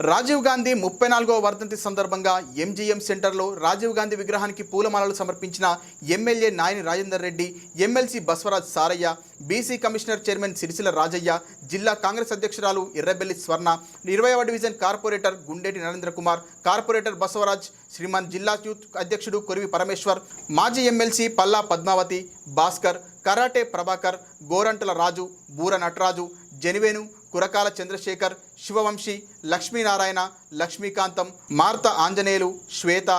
రాజీవ్ గాంధీ ముప్పై నాలుగో వర్ధంతి సందర్భంగా ఎంజీఎం సెంటర్లో రాజీవ్ గాంధీ విగ్రహానికి పూలమాలలు సమర్పించిన MLA Nayini Rajender Reddy MLC Baswaraj Saraiah BC commissioner chairman Sirisilla Rajaiah జిల్లా కాంగ్రెస్ అధ్యక్షురాలు ఎర్రబెల్లి స్వర్ణ ఇరవైవ division corporator Gundeti Narendra Kumar corporator Basavaraj Sriman జిల్లా యూత్ అధ్యక్షుడు కొరివి పరమేశ్వర్ మాజీ ఎమ్మెల్సీ పల్లా పద్మావతి భాస్కర్ కరాటే ప్రభాకర్ గోరంటల రాజు బూర నటరాజు జనివేను కురకాల చంద్రశేఖర్ శివవంశి లక్ష్మీనారాయణ లక్ష్మీకాంతం మార్త ఆంజనేయులు శ్వేత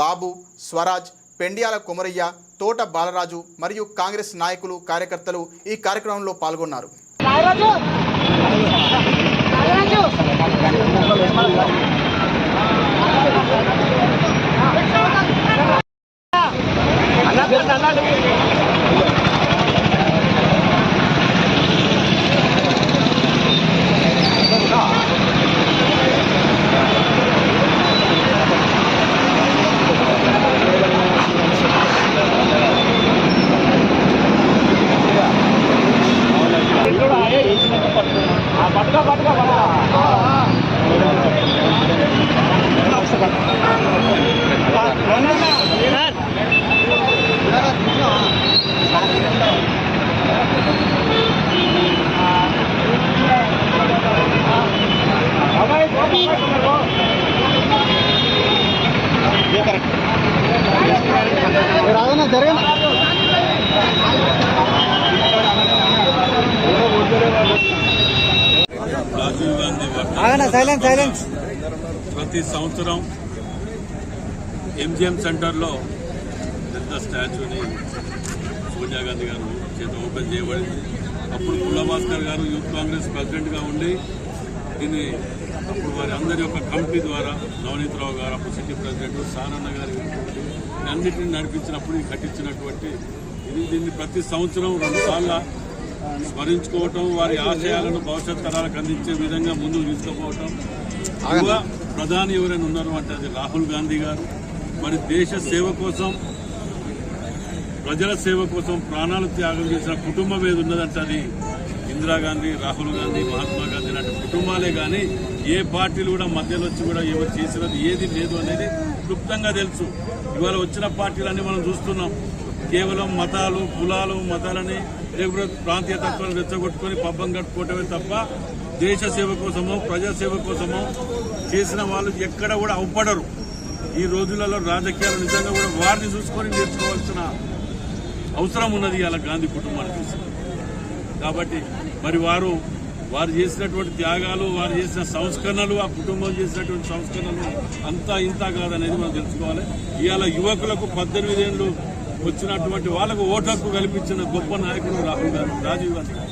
బాబు స్వరాజ్ పెండియాల కొమరయ్య తోట బాలరాజు మరియు కాంగ్రెస్ నాయకులు కార్యకర్తలు ఈ కార్యక్రమంలో పాల్గొన్నారు. రాదన్న రాజీవ్ గాంధీ సైలెన్స్ సైలెన్స్ ప్రతి సంవత్సరం ఎంజిఎం సెంటర్లో పెద్ద స్టాచ్యూని సోనియా గాంధీ గారు చేత ఓపెన్ చేయబడింది. అప్పుడు పుల్లభాస్కర్ గారు యూత్ కాంగ్రెస్ ప్రెసిడెంట్గా ఉండి దీన్ని అప్పుడు వారి అందరి యొక్క కమిటీ ద్వారా నవనీతరావు గారు అప్పుడు సిటీ ప్రెసిడెంట్ సారన్న గారి అన్నింటినీ నడిపించినప్పుడు ఇది కట్టించినటువంటి ఇది దీన్ని ప్రతి సంవత్సరం రెండుసార్లు స్మరించుకోవటం వారి ఆశయాలను భవిష్యత్ తరాలకు అందించే విధంగా ముందుకు తీసుకుపోవటం. యువ ప్రధాని ఎవరైనా ఉన్నారు అంటే అది రాహుల్ గాంధీ గారు. మరి దేశ సేవ కోసం ప్రజల సేవ కోసం ప్రాణాలు త్యాగం చేసిన కుటుంబం ఏది ఉన్నదంటే అది ఇందిరాగాంధీ రాహుల్ గాంధీ మహాత్మా గాంధీ లాంటి కుటుంబాలే కానీ ఏ పార్టీలు కూడా మధ్యలో వచ్చి కూడా ఏమో చేసినది ఏది లేదు అనేది క్లుప్తంగా తెలుసు. ఇవాళ వచ్చిన పార్టీలన్నీ మనం చూస్తున్నాం. కేవలం మతాలు కులాలు మతాలని లేకపోతే ప్రాంతీయ తత్వాలను రెచ్చగొట్టుకొని పబ్బం కట్టుకోవటమే తప్ప దేశ సేవ కోసమో ప్రజాసేవ కోసమో చేసిన వాళ్ళు ఎక్కడ కూడా అవపడరు ఈ రోజులలో రాజకీయాలు నిజంగా కూడా వారిని చూసుకొని నేర్చుకోవాల్సిన అవసరం ఉన్నది ఇలా గాంధీ కుటుంబానికి కాబట్టి మరి వారు వారు చేసినటువంటి త్యాగాలు వారు చేసిన సంస్కరణలు ఆ కుటుంబం చేసినటువంటి సంస్కరణలు అంతా ఇంత కాదనేది మనం తెలుసుకోవాలి ఇవాళ యువకులకు పద్దెనిమిది ఏళ్ళు వచ్చినటువంటి వాళ్ళకు ఓటు హక్కు కల్పించిన గొప్ప నాయకుడు రాహుల్ గాంధీ రాజీవ్ గాంధీ గారు.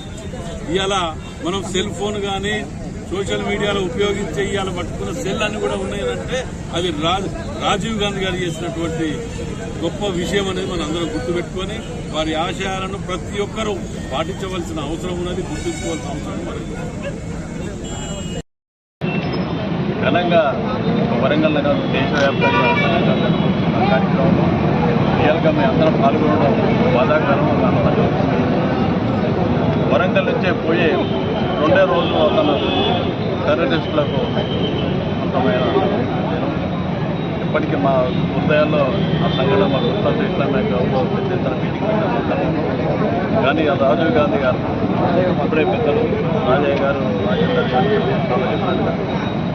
ఇవాళ మనం సెల్ ఫోన్ కానీ సోషల్ మీడియాలో ఉపయోగించే ఇవాళ పట్టుకున్న సెల్ అన్ని కూడా ఉన్నాయంటే అది రాజ్ రాజీవ్ గాంధీ గారు చేసినటువంటి గొప్ప విషయం అనేది మనం అందరం గుర్తుపెట్టుకొని వారి ఆశయాలను ప్రతి ఒక్కరూ పాటించవలసిన అవసరం ఉన్నది గుర్తుంచుకోవాల్సిన అవసరం ఘనంగా వరంగల్ కాదు దేశవ్యాప్తంగా ఘనంగా కార్యక్రమంలో మేము అందరం పాల్గొనడం బాధాకరం ఉన్నది వరంగల్ నుంచే పోయే రెండే రోజులు అతను టెర్రరిస్టులకు అంతమైన ఇప్పటికీ మా హృదయాల్లో ఆ సంఘటన మా గుర్తు ఇస్లామిక్ పెద్ద మీటింగ్ పెట్టాము కానీ ఆ రాజీవ్ గాంధీ గారు ఇప్పుడే పెద్దలు రాజయ్య గారు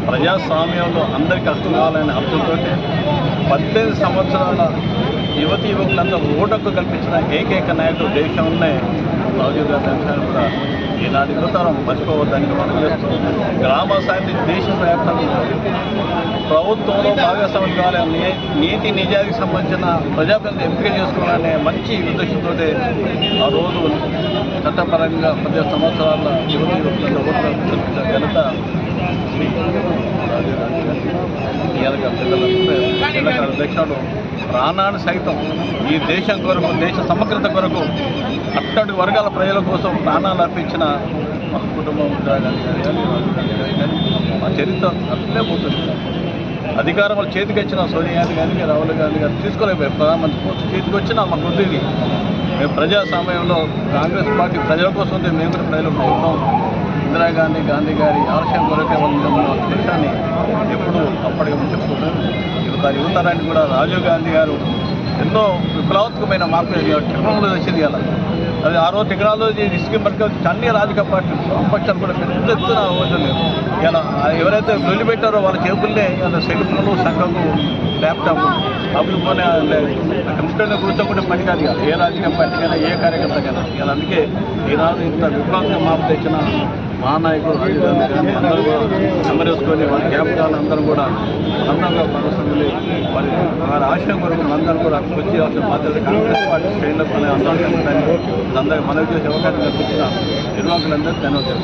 ప్రజాస్వామ్యంలో అందరికీ హక్కు కావాలనే హక్కులతో పద్దెనిమిది సంవత్సరాల యువతి యువకులంతా ఓటక్కు కల్పించిన ఏకైక నాయకుడు దేశంలోనే రాజీవ్ గాంధీ అంశాన్ని కూడా ఈనాటి యువతరం మర్చిపోవద్దని మనం చేస్తున్నాం. గ్రామ సాహిత్య దేశవ్యాప్తంగా ప్రభుత్వంలో భాగస్వామ్యం కావాలని నీతి నిజానికి సంబంధించిన ప్రజాప్రతినిధి ఎంపిక చేసుకోవాలనే మంచి ఉద్దేశంతో ఆ రోజు చట్టపరంగా పద్దెనిమిది సంవత్సరాల యువతి యువకులంతా అధ్యక్షుడు ప్రాణాన్ని సైతం ఈ దేశం కొరకు దేశ సమగ్రత కొరకు అట్టడి వర్గాల ప్రజల కోసం ప్రాణాలు అర్పించిన మా కుటుంబం కానీ మా చరిత్ర అట్లే పోతుంది. అధికారం వాళ్ళు చేతికి వచ్చిన సోనియా గాంధీ రాహుల్ గాంధీ గారు తీసుకోలేకపోయారు. ప్రధానమంత్రి పోస్ట్ చేతికి వచ్చిన మాకు వద్దు మేము ప్రజాస్వామ్యంలో కాంగ్రెస్ పార్టీ ప్రజల కోసం ఉంది మేము కూడా ప్రజలకు ఉంటాం ఇందిరాగాంధీ గాంధీ గారి ఆలస్యం కొరకే వాళ్ళు మన చెప్తున్నాను దాని యువతరాన్ని కూడా రాజీవ్ గాంధీ గారు ఎన్నో విప్లవాత్మకమైన మార్పులు టెక్నాలజీ వచ్చింది కదా అది ఆ రోజు టెక్నాలజీ స్కీమ్ పట్టుకు అన్ని రాజకీయ పార్టీలు వామపక్షాలు కూడా పెద్ద ఎత్తున ఓట్లు ఇలా ఎవరైతే వదిలిపెట్టారో వాళ్ళ చేతుల్నే ఇలా సెల్ఫోన్లు సంఘము ల్యాప్టాప్ అప్పుడు మన కంప్యూటర్లో కూర్చోకుండా పని కాదు ఇక. ఏ రాజకీయ పార్టీకైనా ఏ కార్యకర్తకైనా. ఇలా అందుకే ఈనాడు ఇంత విప్లవంగా మార్పు తెచ్చిన మహానాయకుడు రాజీవ్ గాంధీ కానీ అందరూ కూడా నెంబరేసుకొని వారి జ్ఞాపకాలు అందరూ కూడా అందంగా పరసంగులు వారి వారి ఆశయం కొరకు అందరూ కూడా వచ్చి అసలు బాధ్యత కాంగ్రెస్ పార్టీ శ్రేణులకు మన అందరూ అందరికీ మనవి చేసే అవకాశం కల్పించిన నిర్వాహకులందరూ ధన్యవాదాలు.